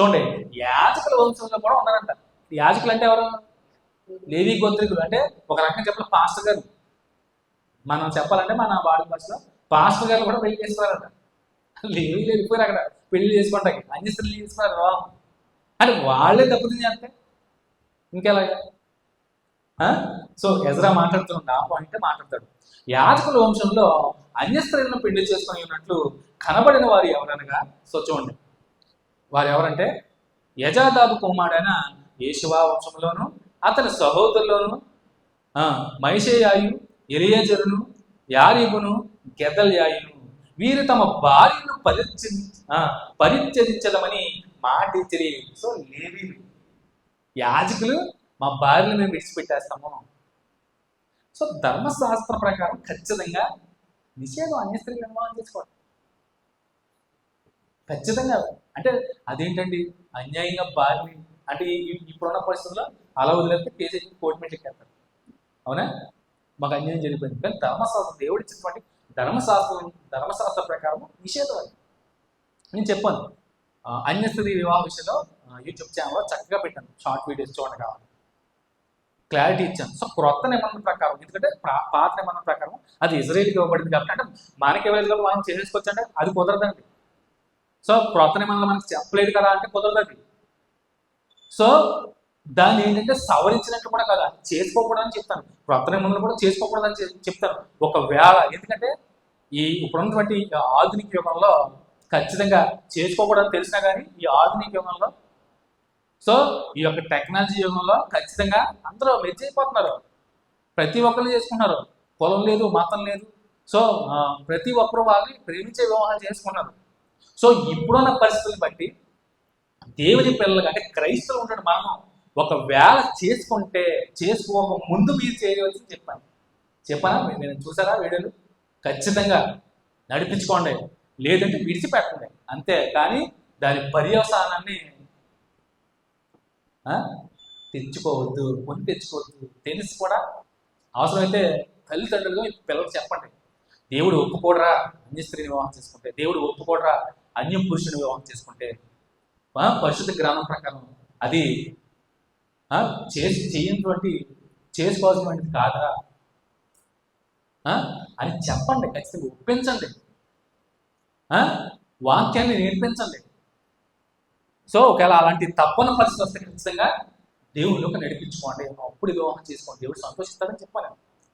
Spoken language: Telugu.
చూడండి యాజకుల వంశంలో కూడా ఉన్నారంట. యాజకులు అంటే ఎవరు? లేవి గోత్రికులు. అంటే ఒక రకంగా చెప్పాలి పాస్టర్ గారు. మనం చెప్పాలంటే మన బాడీ భాషలో పాస్టర్ గారు కూడా పెళ్ళి చేసుకున్నారంట. లేవి వెళ్ళిపోయారు అక్కడ పెళ్ళి చేసుకుంటాకి అన్ని స్త్రీలు చేసుకున్నారు అంటే వాళ్ళే తప్పుతుంది అంటే ఇంకెలాగా? సో ఎజరా మాట్లాడుతున్నాడు ఆ పాయింట్ మాట్లాడతాడు. యాజకుల వంశంలో అన్య స్త్రీలను పెళ్ళి చేసుకుని ఉన్నట్లు కనబడిన వారు ఎవరనగా? సో చూడండి. వారు ఎవరంటే యజాదాబు కుమారుడైన యేసువా వంశంలోను అతని సహోదరులోను మైషేయాయు ఎలియజరును యారీబును గెదల్యాయును. వీరు తమ భార్యను పరిత్య ఆ, పరిత్యజించదమని మాటిచ్చిరి సో లేవీలు. యాజకులు మా భార్యను మేము విడిచిపెట్టేస్తాము. సో ధర్మశాస్త్ర ప్రకారం ఖచ్చితంగా నిషేధం అన్య స్త్రీలు వివాహం చేసుకోవాలి. ఖచ్చితంగా అంటే అదేంటండి? అన్యాయంగా బారిని అంటే ఇప్పుడున్న పరిస్థితుల్లో అలా వదిలేస్తే కేసీ కోర్టు మీద ఎక్కేస్తారు. అవునా? మాకు అన్యాయం జరిగిపోయింది. కానీ ధర్మశాస్త్రం దేవుడు ఇచ్చినటువంటి ధర్మశాస్త్రం ధర్మశాస్త్ర ప్రకారం నిషేధం అది. నేను చెప్పాను. అన్యస్త్రీ వివాహ విషయంలో యూట్యూబ్ ఛానల్లో చక్కగా పెట్టాను. షార్ట్ వీడియోస్ చూడండి కావాలి. క్లారిటీ ఇచ్చాను. సో క్రొత్త నిబంధన ప్రకారం ఎందుకంటే పాత నిబంధన ప్రకారం అది ఇజ్రాయిల్కి ఇవ్వబడింది కాబట్టి అంటే మనకి ఇవ్వలేదు మనం చేసేసుకోవచ్చు అంటే అది కుదరదండి. సో క్రొత్త నిబంధనలు మనకి చెప్పలేదు కదా అంటే కుదరదు అది. సో దాన్ని ఏంటంటే సవరించినట్టు కూడా కదా చేసుకోకూడదని చెప్తాను క్రొత్త నిబంధనలు కూడా చేసుకోకూడదని చెప్తాను ఒకవేళ ఎందుకంటే ఈ ఇప్పుడున్నటువంటి ఆధునిక యుగంలో ఖచ్చితంగా చేసుకోకూడదని తెలిసినా కానీ ఈ ఆధునిక యుగంలో సో ఈ యొక్క టెక్నాలజీ యుగంలో ఖచ్చితంగా అందరూ మెచ్చైపోతున్నారు ప్రతి ఒక్కరు చేసుకున్నారు కులం లేదు మతం లేదు. సో ప్రతి ఒక్కరు వాళ్ళని ప్రేమించే వివాహాలు చేసుకున్నారు సో ఇప్పుడున్న పరిస్థితులను బట్టి దేవుని పిల్లలుగా అంటే క్రైస్తవులు ఉంటాడు మనం ఒకవేళ చేసుకుంటే చేసుకోక ముందు మీరు చేయవచ్చు చెప్పాను చెప్పానా? నేను చూసారా వీడియోలు? ఖచ్చితంగా నడిపించుకోండి. లేదంటే విడిచిపెట్టండి. అంతే. కానీ దాని పర్యవసానాన్ని తెచ్చుకోవద్దు కొని తెచ్చుకోవద్దు. తెలిసి కూడా అవసరమైతే తల్లిదండ్రులుగా పిల్లలకు చెప్పండి. దేవుడు ఒప్పుకోడరా. అన్య స్త్రీని వివాహం చేసుకుంటే దేవుడు ఒప్పుకోడరా. అన్య పురుషుని వివాహం చేసుకుంటే పరిశుద్ధ గ్రంథం ప్రకారం అది చేసి చేయనటువంటి చేసుకోవాల్సినటువంటిది కాదరా. ఆ, అని చెప్పండి ఖచ్చితంగా ఒప్పించండి. వాక్యాన్ని నేర్పించండి. సో ఒకవేళ అలాంటి తప్పని పరిస్థితి వస్తే ఖచ్చితంగా దేవుళ్ళకి నడిపించుకోండి అప్పుడు వివాహం చేసుకోండి. దేవుడు సంతోషిస్తాడని చెప్పాను